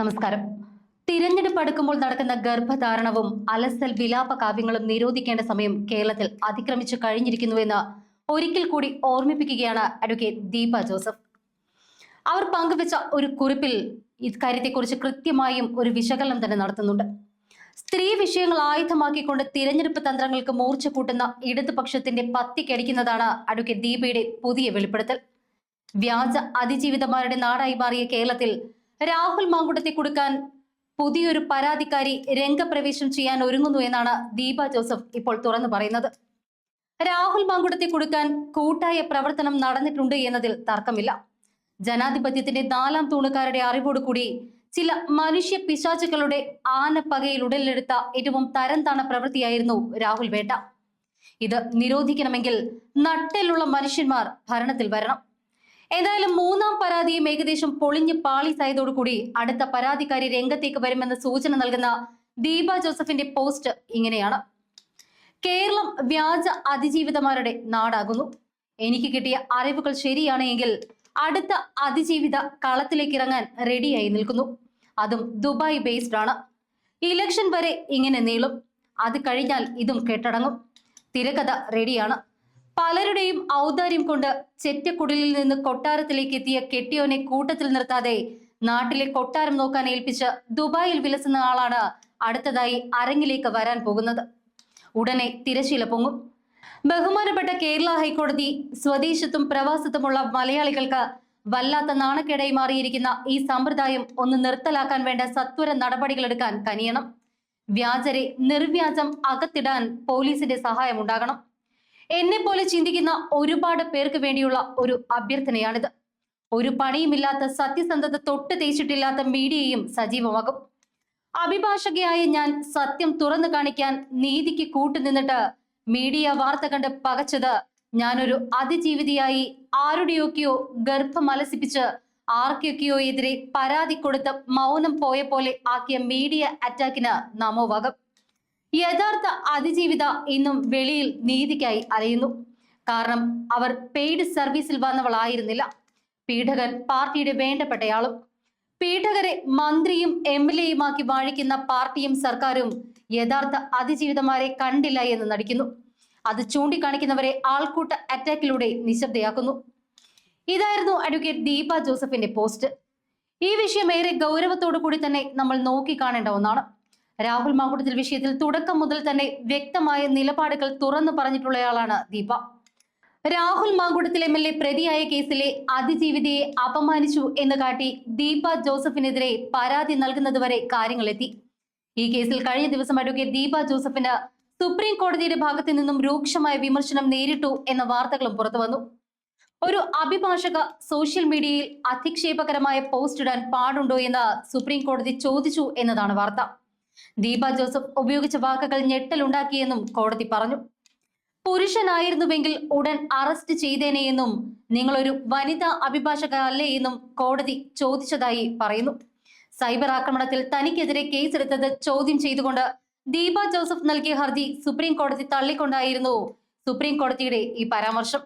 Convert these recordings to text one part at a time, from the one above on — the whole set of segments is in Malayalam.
നമസ്കാരം. തിരഞ്ഞെടുപ്പ് അടുക്കുമ്പോൾ നടക്കുന്ന ഗർഭധാരണവും അലസൽ വിലാപ കാവ്യങ്ങളും നിരോധിക്കേണ്ട സമയം കേരളത്തിൽ അതിക്രമിച്ചു കഴിഞ്ഞിരിക്കുന്നുവെന്ന് ഒരിക്കൽ കൂടി ഓർമ്മിപ്പിക്കുകയാണ് അഡ്വക്കേറ്റ് ദീപ ജോസഫ്. അവർ പങ്കുവച്ച ഒരു കുറിപ്പിൽ ഇക്കാര്യത്തെക്കുറിച്ച് കൃത്യമായും ഒരു വിശകലനം തന്നെ നടത്തുന്നുണ്ട്. സ്ത്രീ വിഷയങ്ങൾ ആയുധമാക്കിക്കൊണ്ട് തിരഞ്ഞെടുപ്പ് തന്ത്രങ്ങൾക്ക് മൂർച്ച കൂട്ടുന്ന ഇടതുപക്ഷത്തിന്റെ പത്തിക്കടിക്കുന്നതാണ് അഡ്വക്കേറ്റ് ദീപയുടെ പുതിയ വെളിപ്പെടുത്തൽ. വ്യാജ അതിജീവിതമാരുടെ നാടായി മാറിയ കേരളത്തിൽ രാഹുൽ മാങ്കുടത്തെ കൊടുക്കാൻ പുതിയൊരു പരാതിക്കാരി രംഗപ്രവേശം ചെയ്യാൻ ഒരുങ്ങുന്നു എന്നാണ് ദീപ ജോസഫ് ഇപ്പോൾ തുറന്നു പറയുന്നത്. രാഹുൽ മാങ്കുടത്തെ കൊടുക്കാൻ കൂട്ടായ പ്രവർത്തനം നടന്നിട്ടുണ്ട് എന്നതിൽ തർക്കമില്ല. ജനാധിപത്യത്തിന്റെ നാലാം തൂണുകാരുടെ അറിവോടുകൂടി ചില മനുഷ്യ പിശാചുക്കളുടെ ആനപ്പകയിൽ ഉടലെടുത്ത ഏറ്റവും തരംതാണ പ്രവൃത്തിയായിരുന്നു രാഹുൽ വേട്ട. ഇത് നിരോധിക്കണമെങ്കിൽ നട്ടെല്ലുള്ള മനുഷ്യന്മാർ ഭരണത്തിൽ വരണം. ഏതായാലും മൂന്നാം പരാതിയും ഏകദേശം പൊളിഞ്ഞ് പാളീസായതോടുകൂടി അടുത്ത പരാതിക്കാരി രംഗത്തേക്ക് വരുമെന്ന സൂചന നൽകുന്ന ദീപ ജോസഫിന്റെ പോസ്റ്റ് ഇങ്ങനെയാണ്. കേരളം വ്യാജ അതിജീവിതമാരുടെ നാടാകുന്നു. എനിക്ക് കിട്ടിയ അറിവുകൾ ശരിയാണെങ്കിൽ അടുത്ത അതിജീവിത കളത്തിലേക്ക് ഇറങ്ങാൻ റെഡിയായി നിൽക്കുന്നു. അതും ദുബായ് ബേസ്ഡ് ആണ്. ഇലക്ഷൻ വരെ ഇങ്ങനെ നീളും. അത് കഴിഞ്ഞാൽ ഇതും കെട്ടടങ്ങും. തിരക്കഥ റെഡിയാണ്. പലരുടെയും ഔദാര്യം കൊണ്ട് ചെറ്റക്കുടലിൽ നിന്ന് കൊട്ടാരത്തിലേക്ക് എത്തിയ കെട്ടിയോനെ കൂട്ടത്തിൽ നിർത്താതെ നാട്ടിലെ കൊട്ടാരം നോക്കാൻ ഏൽപ്പിച്ച് ദുബായിൽ വിലസുന്ന ആളാണ് അടുത്തതായി അരങ്ങിലേക്ക് വരാൻ പോകുന്നത്. ഉടനെ തിരശീല പൊങ്ങും. ബഹുമാനപ്പെട്ട കേരള ഹൈക്കോടതി സ്വദേശത്തും പ്രവാസത്തുമുള്ള മലയാളികൾക്ക് വല്ലാത്ത നാണക്കേടായി മാറിയിരിക്കുന്ന ഈ സമ്പ്രദായം ഒന്ന് നിർത്തലാക്കാൻ വേണ്ട സത്വര നടപടികളെടുക്കാൻ കനിയണം. വ്യാജരെ നിർവ്യാജം അകത്തിടാൻ പോലീസിന്റെ സഹായം ഉണ്ടാകണം. എന്നെ പോലെ ചിന്തിക്കുന്ന ഒരുപാട് പേർക്ക് വേണ്ടിയുള്ള ഒരു അഭ്യർത്ഥനയാണിത്. ഒരു പണിയുമില്ലാത്ത സത്യസന്ധത തൊട്ട് തേച്ചിട്ടില്ലാത്ത മീഡിയയും സജീവമാകും. അഭിഭാഷകയായ ഞാൻ സത്യം തുറന്നു കാണിക്കാൻ നീതിക്ക് കൂട്ടുനിന്നിട്ട് മീഡിയ വാർത്ത കണ്ട് പകച്ചത് ഞാനൊരു അതിജീവിതയായി ആരുടെയൊക്കെയോ ഗർഭം അലസിപ്പിച്ച് ആർക്കൊക്കെയോ എതിരെ പരാതി കൊടുത്ത് മൗനം പോയ പോലെ ആക്കിയ മീഡിയ അറ്റാക്കിന് നമോവാകം യഥാർത്ഥ അതിജീവിത ഇന്നും വെളിയിൽ നീതിക്കായി അറിയുന്നു കാരണം അവർ പെയ്ഡ് സർവീസിൽ വന്നവളായിരുന്നില്ല. പീഠകൻ പാർട്ടിയുടെ വേണ്ടപ്പെട്ടയാളും പീഡകരെ മന്ത്രിയും എം എൽ എയുമാക്കി വാഴിക്കുന്ന പാർട്ടിയും സർക്കാരും യഥാർത്ഥ അതിജീവിതമാരെ കണ്ടില്ല എന്ന് നടിക്കുന്നു. അത് ചൂണ്ടിക്കാണിക്കുന്നവരെ ആൾക്കൂട്ട അറ്റാക്കിലൂടെ നിശബ്ദയാക്കുന്നു. ഇതായിരുന്നു അഡ്വക്കേറ്റ് ദീപ ജോസഫിന്റെ പോസ്റ്റ്. ഈ വിഷയം ഏറെ ഗൗരവത്തോടു കൂടി തന്നെ നമ്മൾ നോക്കിക്കാണേണ്ട ഒന്നാണ്. രാഹുൽ മാങ്കൂട്ടത്തിൽ വിഷയത്തിൽ തുടക്കം മുതൽ തന്നെ വ്യക്തമായ നിലപാടുകൾ തുറന്നു പറഞ്ഞിട്ടുള്ളയാളാണ് Deepa. Rahul Mankootathil M L A പ്രതിയായ കേസിലെ അതിജീവിതയെ അപമാനിച്ചു എന്ന് കാട്ടി ദീപ ജോസഫിനെതിരെ പരാതി നൽകുന്നതുവരെ കാര്യങ്ങളെത്തി. ഈ കേസിൽ കഴിഞ്ഞ ദിവസം അഡ്വക്കേറ്റ് ദീപ ജോസഫിന് സുപ്രീം കോടതിയുടെ ഭാഗത്തു നിന്നും രൂക്ഷമായ വിമർശനം നേരിട്ടു എന്ന വാർത്തകളും പുറത്തുവന്നു ഒരു അഭിഭാഷക സോഷ്യൽ മീഡിയയിൽ അധിക്ഷേപകരമായ പോസ്റ്റ് ഇടാൻ പാടുണ്ടോ എന്ന് സുപ്രീം കോടതി ചോദിച്ചു എന്നതാണ് വാർത്ത. ദീപ ജോസഫ് ഉപയോഗിച്ച വാക്കുകൾ ഞെട്ടലുണ്ടാക്കിയെന്നും കോടതി പറഞ്ഞു. പുരുഷനായിരുന്നുവെങ്കിൽ ഉടൻ അറസ്റ്റ് ചെയ്തേനെയെന്നും നിങ്ങളൊരു വനിതാ അഭിഭാഷക അല്ലേ എന്നും കോടതി ചോദിച്ചതായി പറയുന്നു. സൈബർ ആക്രമണത്തിൽ തനിക്കെതിരെ കേസെടുത്തത് ചോദ്യം ചെയ്തുകൊണ്ട് ദീപ ജോസഫ് നൽകിയ ഹർജി സുപ്രീം കോടതി തള്ളിക്കൊണ്ടായിരുന്നു സുപ്രീം കോടതിയുടെ ഈ പരാമർശം.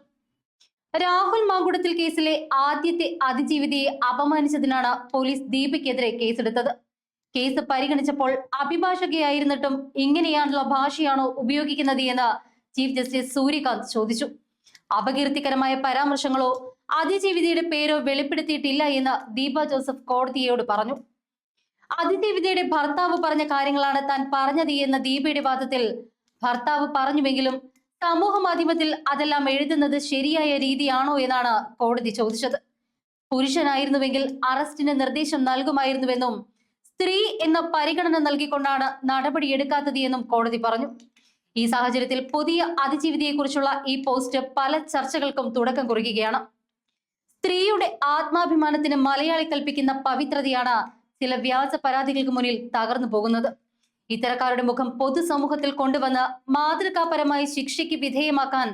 രാഹുൽ മാങ്കുടത്തിൽ കേസിലെ ആദ്യത്തെ അതിജീവിതയെ അപമാനിച്ചതിനാണ് പോലീസ് ദീപയ്ക്കെതിരെ കേസെടുത്തത്. കേസ് പരിഗണിച്ചപ്പോൾ അഭിഭാഷകയായിരുന്നിട്ടും ഇങ്ങനെയാണുള്ള ഭാഷയാണോ ഉപയോഗിക്കുന്നത് എന്ന് ചീഫ് ജസ്റ്റിസ് സൂര്യകാന്ത് ചോദിച്ചു. അപകീർത്തികരമായ പരാമർശങ്ങളോ അതിജീവിതയുടെ പേരോ വെളിപ്പെടുത്തിയിട്ടില്ല എന്ന് ദീപ ജോസഫ് കോടതിയോട് പറഞ്ഞു. അതിജീവിതയുടെ ഭർത്താവ് പറഞ്ഞ കാര്യങ്ങളാണ് താൻ പറഞ്ഞത് എന്ന ദീപയുടെ വാദത്തിൽ ഭർത്താവ് പറഞ്ഞുവെങ്കിലും സമൂഹ മാധ്യമത്തിൽ അതെല്ലാം എഴുതുന്നത് ശരിയായ രീതിയാണോ എന്നാണ് കോടതി ചോദിച്ചത്. പുരുഷനായിരുന്നുവെങ്കിൽ അറസ്റ്റിന് നിർദ്ദേശം നൽകുമായിരുന്നുവെന്നും സ്ത്രീ എന്ന പരിഗണന നൽകിക്കൊണ്ടാണ് നടപടിയെടുക്കാത്തത് എന്നും കോടതി പറഞ്ഞു. ഈ സാഹചര്യത്തിൽ പുതിയ അതിജീവിതയെക്കുറിച്ചുള്ള ഈ പോസ്റ്റ് പല ചർച്ചകൾക്കും തുടക്കം കുറിക്കുകയാണ്. സ്ത്രീയുടെ ആത്മാഭിമാനത്തിന് മലയാളി കൽപ്പിക്കുന്ന പവിത്രതയാണ് ചില വ്യാജ പരാതികൾക്ക് മുന്നിൽ തകർന്നു പോകുന്നത്. ഇത്തരക്കാരുടെ മുഖം പൊതുസമൂഹത്തിൽ കൊണ്ടുവന്ന് മാതൃകാപരമായി ശിക്ഷയ്ക്ക് വിധേയമാക്കാൻ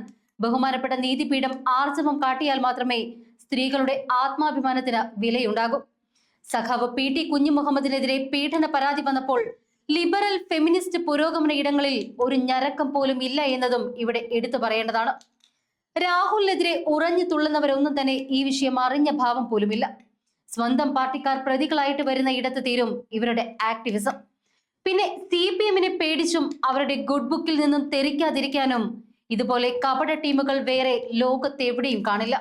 ബഹുമാനപ്പെട്ട നീതിപീഠം ആർജവം കാട്ടിയാൽ മാത്രമേ സ്ത്രീകളുടെ ആത്മാഭിമാനത്തിന് വിലയുണ്ടാകൂ. സഖാവ് പി ടി കുഞ്ഞുമുഹമ്മദിനെതിരെ പീഡന പരാതി വന്നപ്പോൾ ലിബറൽ ഫെമിനിസ്റ്റ് പുരോഗമന ഇടങ്ങളിൽ ഒരു ഞരക്കം പോലും ഇല്ല എന്നതും ഇവിടെ എടുത്തു പറയേണ്ടതാണ്. രാഹുലിനെതിരെ ഉറഞ്ഞു തുള്ളുന്നവരൊന്നും തന്നെ ഈ വിഷയം അറിഞ്ഞ ഭാവം പോലുമില്ല. സ്വന്തം പാർട്ടിക്കാർ പ്രതികളായിട്ട് വരുന്ന ഇടത്ത് തീരും ഇവരുടെ ആക്ടിവിസം. പിന്നെ സി പി എമ്മിനെ പേടിച്ചും അവരുടെ ഗുഡ് ബുക്കിൽ നിന്നും തെറിക്കാതിരിക്കാനും ഇതുപോലെ കപട ടീമുകൾ വേറെ ലോകത്തെവിടെയും കാണില്ല.